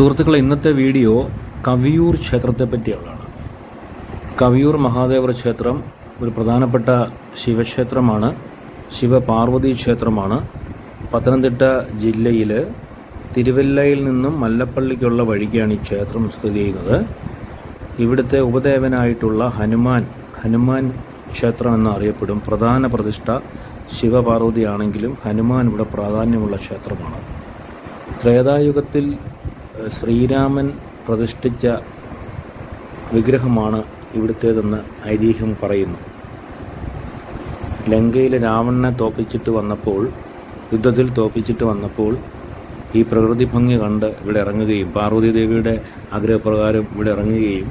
സുഹൃത്തുക്കളെ ഇന്നത്തെ വീഡിയോ കവിയൂർ ക്ഷേത്രത്തെ പറ്റിയുള്ളതാണ്. കവിയൂർ മഹാദേവ ക്ഷേത്രം ഒരു പ്രധാനപ്പെട്ട ശിവക്ഷേത്രമാണ്. ശിവപാർവതി ക്ഷേത്രമാണ്. പത്തനംതിട്ട ജില്ലയിൽ തിരുവല്ലയിൽ നിന്നും മല്ലപ്പള്ളിക്കുള്ള വഴിക്കാണ് ഈ ക്ഷേത്രം സ്ഥിതി ചെയ്യുന്നത്. ഇവിടുത്തെ ഉപദേവനായിട്ടുള്ള ഹനുമാൻ ഹനുമാൻ ക്ഷേത്രം എന്നറിയപ്പെടും. പ്രധാന പ്രതിഷ്ഠ ശിവപാർവതി ആണെങ്കിലും ഹനുമാൻ ഇവിടെ പ്രാധാന്യമുള്ള ക്ഷേത്രമാണ്. ത്രേതായുഗത്തിൽ ശ്രീരാമൻ പ്രതിഷ്ഠിച്ച വിഗ്രഹമാണ് ഇവിടുത്തേതെന്ന് ഐതിഹ്യം പറയുന്നു. ലങ്കയിൽ രാവണനെ തോപ്പിച്ചിട്ട് വന്നപ്പോൾ യുദ്ധത്തിൽ തോപ്പിച്ചിട്ട് വന്നപ്പോൾ ഈ പ്രകൃതി ഭംഗി കണ്ട് ഇവിടെ ഇറങ്ങുകയും പാർവതി ദേവിയുടെ ആഗ്രഹപ്രകാരം ഇവിടെ ഇറങ്ങുകയും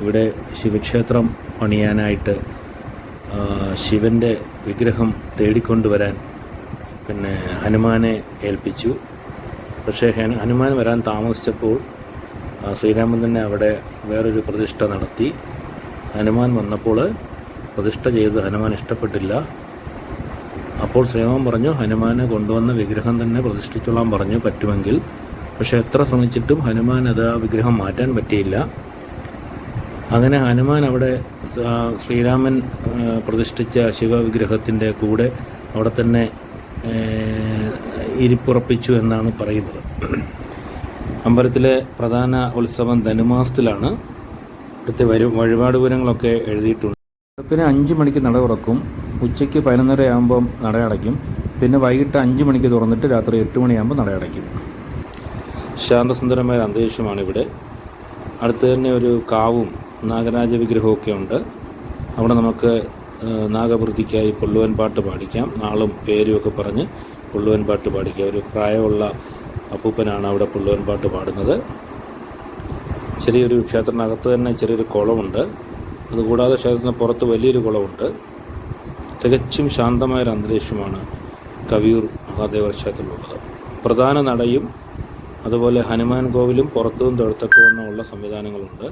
ഇവിടെ ശിവക്ഷേത്രം പണിയാനായിട്ട് ശിവന്റെ വിഗ്രഹം തേടിക്കൊണ്ടുവരാൻ പിന്നെ ഹനുമാനെ ഏൽപ്പിച്ചു. പക്ഷേ ഹനുമാൻ വരാൻ താമസിച്ചപ്പോൾ ശ്രീരാമൻ തന്നെ അവിടെ വേറൊരു പ്രതിഷ്ഠ നടത്തി. ഹനുമാൻ വന്നപ്പോൾ പ്രതിഷ്ഠ ചെയ്ത് ഹനുമാൻ ഇഷ്ടപ്പെട്ടില്ല. അപ്പോൾ ശ്രീരാമൻ പറഞ്ഞു ഹനുമാനെ കൊണ്ടുവന്ന വിഗ്രഹം തന്നെ പ്രതിഷ്ഠിച്ചോളാൻ പറഞ്ഞു പറ്റുമെങ്കിൽ. പക്ഷേ എത്ര ശ്രമിച്ചിട്ടും ഹനുമാൻ അത് ആ വിഗ്രഹം മാറ്റാൻ പറ്റിയില്ല. അങ്ങനെ ഹനുമാൻ അവിടെ ശ്രീരാമൻ പ്രതിഷ്ഠിച്ച ശിവവിഗ്രഹത്തിന്റെ കൂടെ അവിടെ തന്നെ ഇരിപ്പുറപ്പിച്ചു എന്നാണ് പറയുന്നത്. അമ്പലത്തിലെ പ്രധാന ഉത്സവം ധനുമാസത്തിലാണ്. ഇവിടുത്തെ വരു വഴിപാടുപുരങ്ങളൊക്കെ എഴുതിയിട്ടുണ്ട്. വെളുപ്പിന് അഞ്ച് മണിക്ക് നട തുറക്കും. ഉച്ചയ്ക്ക് പതിനൊന്നര ആകുമ്പം നട അടയ്ക്കും. പിന്നെ വൈകിട്ട് അഞ്ച് മണിക്ക് തുറന്നിട്ട് രാത്രി എട്ട് മണിയാകുമ്പോൾ നട അടയ്ക്കും. ശാന്തസുന്ദരമായ അന്തരീക്ഷമാണ് ഇവിടെ. അടുത്ത് തന്നെ ഒരു കാവും നാഗരാജ വിഗ്രഹമൊക്കെ ഉണ്ട്. അവിടെ നമുക്ക് നാഗപ്രതിക്കായി പൊള്ളുവൻ പാട്ട് പാടിക്കാം. നാളും പേരും ഒക്കെ പറഞ്ഞ് പുള്ളുവൻ പാട്ട് പാടിക്കുക. ഒരു പ്രായമുള്ള അപ്പൂപ്പനാണ് അവിടെ പുള്ളുവൻ പാട്ട് പാടുന്നത്. ചെറിയൊരു ക്ഷേത്രത്തിനകത്ത് തന്നെ ചെറിയൊരു കുളമുണ്ട്. അതുകൂടാതെ ക്ഷേത്രത്തിന് പുറത്ത് വലിയൊരു കുളമുണ്ട്. തികച്ചും ശാന്തമായൊരു അന്തരീക്ഷമാണ് കവിയൂർ മഹാദേവ ക്ഷേത്രത്തിലുള്ളത് പ്രധാന നടയും അതുപോലെ ഹനുമാൻ കോവിലും പുറത്തും തൊഴുത്തക്കോണമുള്ള സംവിധാനങ്ങളുണ്ട്.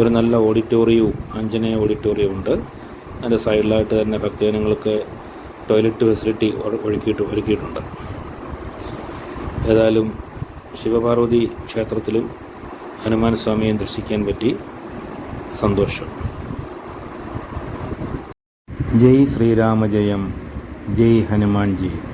ഒരു നല്ല ഓഡിറ്റോറിയവും ആഞ്ജനേയ ഓഡിറ്റോറിയവും ഉണ്ട്. അതിന്റെ സൈഡിലായിട്ട് തന്നെ ഭക്തജനങ്ങൾക്ക് ടോയ്ലറ്റ് ഫെസിലിറ്റി ഒഴുക്കിയിട്ട് ഒരുക്കിയിട്ട് ഒരുക്കിയിട്ടുണ്ട്. ഏതായാലും ശിവപാർവതി ക്ഷേത്രത്തിലും ഹനുമാൻ സ്വാമിയെ ദർശിക്കാൻ പറ്റി സന്തോഷം. ജയ് ശ്രീരാമ ജയം. ജയ് ഹനുമാൻ ജയ്